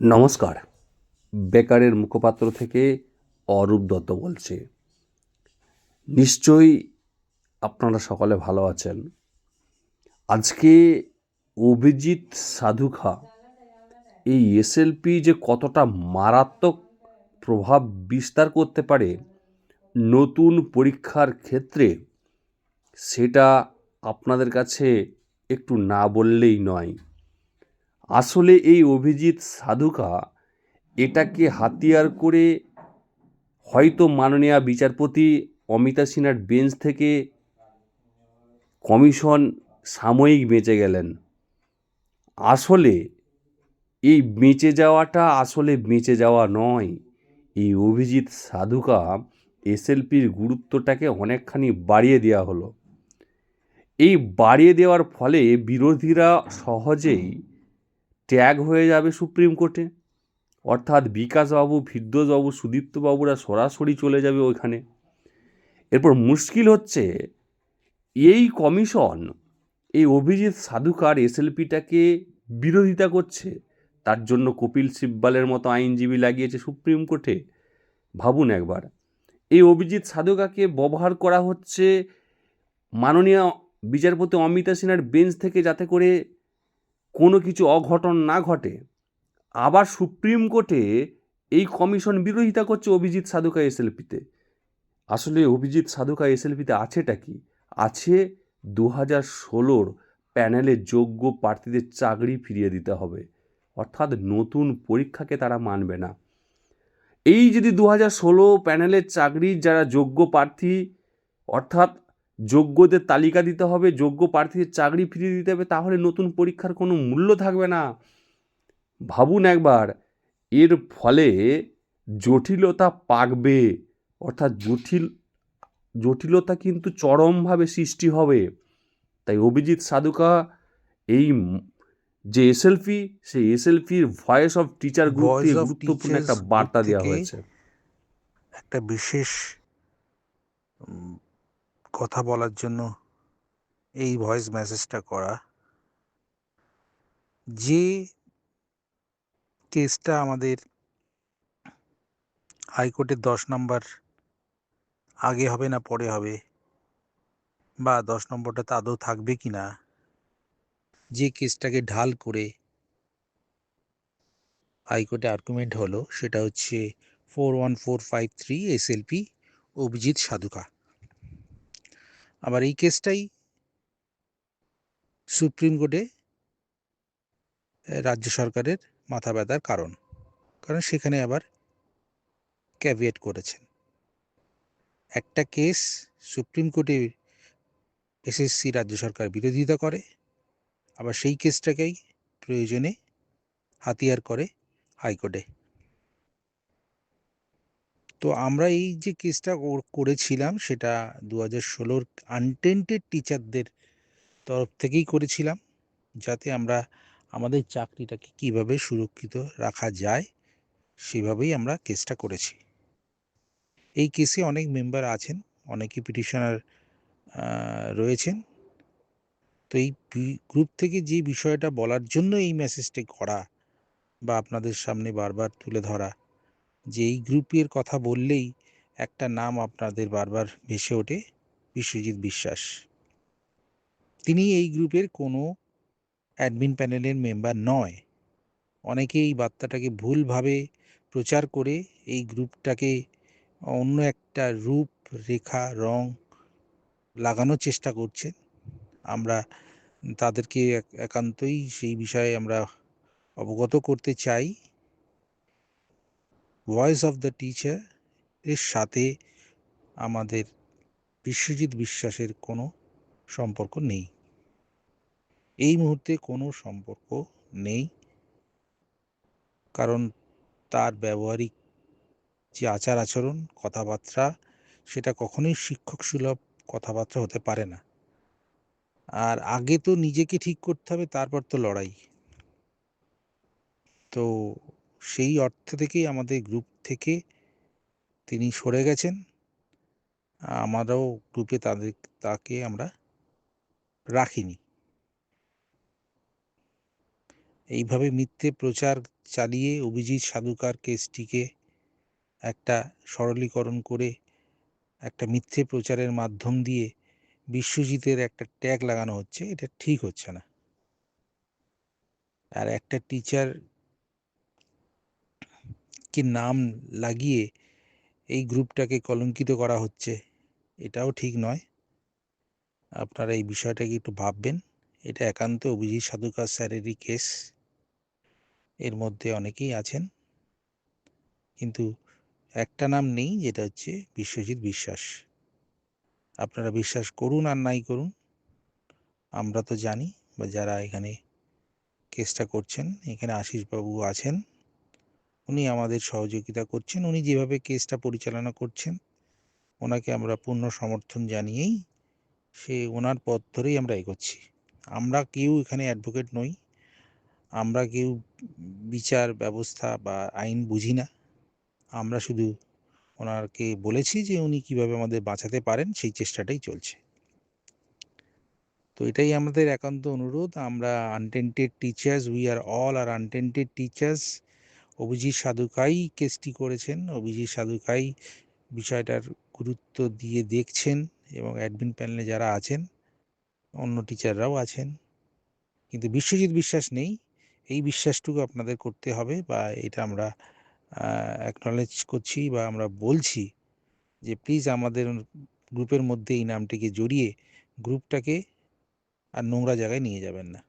নমস্কার। বেকারের মুখপাত্র থেকে অরূপ দত্ত বলছি। নিশ্চয়ই আপনারা সকলে ভালো আছেন। আজকে অভিজিৎ সাধুখা এই এসএলপি যে কতটা মারাত্মক প্রভাব বিস্তার করতে পারে নতুন পরীক্ষার ক্ষেত্রে, সেটা আপনাদের কাছে একটু না বললেই নয়। আসলে এই অভিজিৎ সাধুকা এটাকে হাতিয়ার করে হয়তো মাননীয় বিচারপতি অমিতা সিনহার বেঞ্চ থেকে কমিশন সাময়িক বেঁচে গেলেন। আসলে এই বেঁচে যাওয়াটা আসলে বেঁচে যাওয়া নয়। এই অভিজিৎ সাধুকা এসএলপির গুরুত্বটাকে অনেকখানি বাড়িয়ে দেওয়া হলো। এই বাড়িয়ে দেওয়ার ফলে বিরোধীরা সহজেই ট্যাগ হয়ে যাবে সুপ্রিম কোর্টে। অর্থাৎ বিকাশবাবু ফিরদোসবাবু সুদীপ্তবাবুরা সরাসরি চলে যাবে ওইখানে। এরপর মুশকিল হচ্ছে, এই কমিশন, এই অভিজিৎ সাধুকার এসএলপিটাকে বিরোধিতা করছে। তার জন্য কপিল সিব্বালের মতো আইনজীবী লাগিয়েছে সুপ্রিম কোর্টে। ভাবুন একবার, এই অভিজিৎ সাধুকাকে ব্যবহার করা হচ্ছে মাননীয় বিচারপতি অমিতা সিনহার বেঞ্চ থেকে যাতে করে কোনো কিছু অঘটন না ঘটে, আবার সুপ্রিম কোর্টে এই কমিশন বিরোধিতা করছে অভিজিৎ সাধুকা এসএলপিতে। আসলে অভিজিৎ সাধুকা এসএলপিতে আছেটা কি? আছে দু হাজার ষোলোর প্যানেলে যোগ্য প্রার্থীদের চাকরি ফিরিয়ে দিতে হবে, অর্থাৎ নতুন পরীক্ষাকে তারা মানবে না। এই যদি দু হাজার ষোলো প্যানেলের চাকরির যারা যোগ্য প্রার্থী, অর্থাৎ যোগ্যদের তালিকা দিতে হবে যোগ্য প্রার্থীদের চাকরি ফিরিয়ে দিতে হবে তাহলে নতুন পরীক্ষার কোনো মূল্য থাকবে না। ভাবুন একবার এর ফলে জটিলতা পাকবে অর্থাৎ জটিল জটিলতা কিন্তু চরমভাবে সৃষ্টি হবে। তাই অভিজিৎ সাধুকা এই যে এসএলপি সেই এসএলপির voice of teacher group Voice গুরুত্বপূর্ণ একটা বার্তা দেওয়া হয়েছে। একটা বিশেষ কথা বলার জন্য এই ভয়েস মেসেজটা করা। যে কেসটা আমাদের হাইকোর্টের দশ নম্বর আগে হবে না পরে হবে বা দশ নম্বরটা আদৌ থাকবে কি না, যে কেসটাকে ঢাল করে হাইকোর্টে আর্গুমেন্ট হলো সেটা হচ্ছে four one four five three S SLP Abhijit Sadhuka. আবার এই কেসটাই সুপ্রিম কোর্টে রাজ্য সরকারের মাথা ব্যথার কারণ। কারণ সেখানে আবার ক্যাভিয়েট করেছেন। একটা কেস সুপ্রিম কোর্টে এসএসসি রাজ্য সরকার বিরোধিতা করে, আবার সেই কেসটাকেই প্রয়োজনে হাতিয়ার করে হাইকোর্টে। তো আমরা এই যে কেসটা কর- করেছিলাম সেটা দু হাজার ষোলোর আনটেন্টেড টিচারদের তরফ থেকেই করেছিলাম। যাতে আমরা আমাদের চাকরিটাকে কীভাবে সুরক্ষিত রাখা যায় সেভাবেই আমরা কেসটা করেছি। এই কেসে অনেক মেম্বার আছেন, অনেকে পিটিশনার রয়েছেন। তো এই গ্রুপ থেকে যে বিষয়টা বলার জন্য এই মেসেজটি করা বা আপনাদের সামনে বারবার তুলে ধরা যে এই গ্রুপের কথা বললেই একটা নাম আপনাদের বারবার ভেসে ওঠে, বিশ্বজিৎ বিশ্বাস। তিনি এই গ্রুপের কোনো অ্যাডমিন প্যানেলের মেম্বার নয়। অনেকে এই বার্তাটাকে ভুলভাবে প্রচার করে এই গ্রুপটাকে অন্য একটা রূপ, রেখা, রং লাগানোর চেষ্টা করছে আমরা তাদেরকে এক- একান্তই সেই বিষয়ে আমরা অবগত করতে চাই। ভয়েস অফ দ্য টিচার এর সাথে আমাদের বিশ্বজিৎ বিশ্বাসের কোনো সম্পর্ক নেই। এই মুহূর্তে কোনো সম্পর্ক নেই। কারণ তার ব্যবহারিক যে আচার আচরণ, কথাবার্তা, সেটা কখনোই শিক্ষক সুলভ কথাবার্তা হতে পারে না। আর আগে তো নিজেকে ঠিক করতে হবে, তারপর তো লড়াই। তো সেই অর্থ থেকেই আমাদের গ্রুপ থেকে তিনি সরে গেছেন। আমারও গ্রুপে তাদের, তাকে আমরা রাখিনি। এইভাবে মিথ্যে প্রচার চালিয়ে অভিজিৎ সাধুকার কেসটিকে একটা সরলীকরণ করে একটা মিথ্যে প্রচারের মাধ্যম দিয়ে বিশ্বজিতের একটা ট্যাগ লাগানো হচ্ছে, এটা ঠিক হচ্ছে না। আর একটা টিচার কি নাম লাগিয়ে এই গ্রুপটাকে কলঙ্কিত করা হচ্ছে, এটাও ঠিক নয়। আপনারা এই বিষয়টাকে একটু ভাববেন। এটা একান্ত অভিজিৎ সাধুকার স্যারেরই কেস। এর মধ্যে অনেকেই আছেন। কিন্তু একটা নাম নেই, যেটা হচ্ছে বিশ্বজিৎ বিশ্বাস। আপনারা বিশ্বাস করুন আর নাই করুন, আমরা তো জানি বা যারা এখানে কেসটা করছেন, এখানে আশিসবাবু আছেন। উনি আমাদের সহযোগিতা করছেন, উনি যেভাবে কেসটা পরিচালনা করছেন, ওনাকে আমরা পূর্ণ সমর্থন জানিয়েই সে ওনার পথ ধরেই আমরা এগোচ্ছি। আমরা কেউ এখানে অ্যাডভোকেট নই, আমরা কেউ বিচার ব্যবস্থা বা আইন বুঝি না। আমরা শুধু ওনাকে বলেছি যে উনি কীভাবে আমাদের বাঁচাতে পারেন, সেই চেষ্টাটাই চলছে। তো এটাই আমাদের একান্ত অনুরোধ, আমরা untainted teachers we are all are untainted teachers Abhijit সাধুকাই কেসটি করেছেন। অভিজিৎ সাধুকাই বিষয়টার গুরুত্ব দিয়ে দেখছেন এবং অ্যাডমিন প্যানেলে যারা আছেন, অন্য টিচাররাও আছেন। কিন্তু বিশ্বজিৎ বিশ্বাস নেই। এই বিশ্বাসটুকু আপনাদের করতে হবে বা এটা আমরা অ্যাকনলেজ করছি বা আমরা বলছি যে প্লিজ আমাদের গ্রুপের মধ্যে এই নামটিকে জড়িয়ে গ্রুপটাকে আর নোংরা জায়গায় নিয়ে যাবেন না।